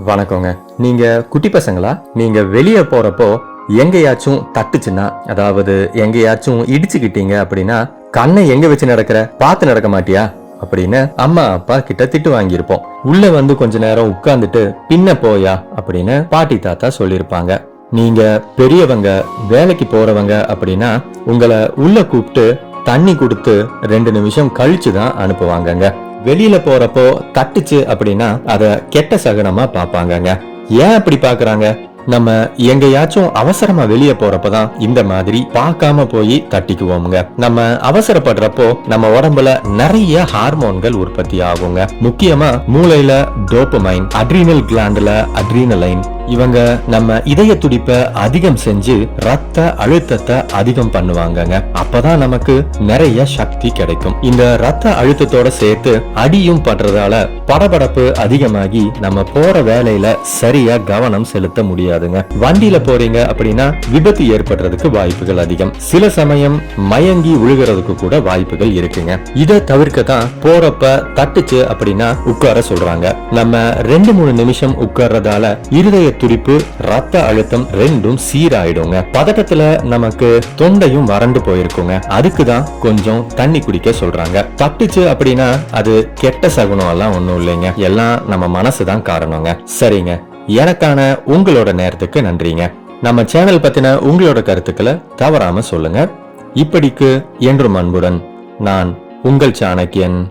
வணக்கங்க. நீங்க குட்டி பசங்களா? நீங்க வெளியே போறப்போ எங்கேயாச்சும் தட்டுச்சுன்னா அதாவது எங்கேயாச்சும் இடிச்சுக்கிட்டீங்க அப்படின்னா கண்ணை எங்க வச்சு நடக்கிற? பார்த்து நடக்க மாட்டியா? அப்படின்னு அம்மா அப்பா கிட்ட திட்டு வாங்கியிருப்போம். உள்ள வந்து கொஞ்ச நேரம் உட்கார்ந்துட்டு பின்ன போயா? அப்படின்னு பாட்டி தாத்தா சொல்லியிருப்பாங்க. நீங்க பெரியவங்க வேலைக்கு போறவங்க அப்படின்னா உங்களை உள்ள கூப்பிட்டு தண்ணி கொடுத்து ரெண்டு நிமிஷம் கழிச்சு தான் அனுப்புவாங்கங்க. வெளியில போறப்போ தட்டுச்சு அப்படின்னா அத கெட்ட சகனமா பார்ப்பாங்கங்க. ஏன் அப்படி பாக்குறாங்க நம்ம எங்கேயாச்சும் அவசரமா வெளியே போறப்பதான் இந்த மாதிரி பார்க்காம போய் தட்டிக்குவோமுங்க. நம்ம அவசரப்படுறப்போ நம்ம உடம்புல நிறைய ஹார்மோன்கள் உற்பத்தி ஆகுங்க. முக்கியமா மூளையில டோப்பமைன் அட்ரீனல் கிளாண்டுல அட்ரீனலைன் இவங்க நம்ம இதய துடிப்பை அதிகம் செஞ்சு ரத்த அழுத்தத்தை அதிகம் பண்ணுவாங்கங்க. அப்பதான் நமக்கு நிறைய சக்தி கிடைக்கும். இந்த ரத்த அழுத்தத்தோட சேர்த்து அடியும் படுறதால படபடப்பு அதிகமாகி நம்ம போற வேலையில சரியா கவனம் செலுத்த முடியாதுங்க. வண்டியில போறீங்க அப்படின்னா விபத்து ஏற்படுறதுக்கு வாய்ப்புகள் அதிகம். சில சமயம் மயங்கி விழுகிறதுக்கு கூட வாய்ப்புகள் இருக்குங்க. இதை தவிர்க்க தான் போறப்ப தட்டுச்சு அப்படின்னா உட்கார சொல்றாங்க. நம்ம ரெண்டு மூணு நிமிஷம் உட்கார்றதால இருதய துடிப்பு ரத்த அழுத்தம் ரெண்டும் சீராயிடுங்க. பதட்டத்துல நமக்கு தொண்டையும் வறண்டு போயிருக்குங்க. அதுக்கு தான் கொஞ்சம் தண்ணி குடிக்க சொல்றாங்க. தட்டுச்சு அப்படின்னா அது கெட்ட சகுனம் எல்லாம் ஒண்ணும் இல்லைங்க. எல்லாம் நம்ம மனசு தான் காரணங்க. சரிங்க. எனக்கான உங்களோட நேரத்துக்கு நன்றிங்க. நம்ம சேனல் பத்தின உங்களோட கருத்துக்களை தவறாம சொல்லுங்க. இப்படிக்கு என்றும் அன்புடன் நான் உங்கள் சாணக்கியன்.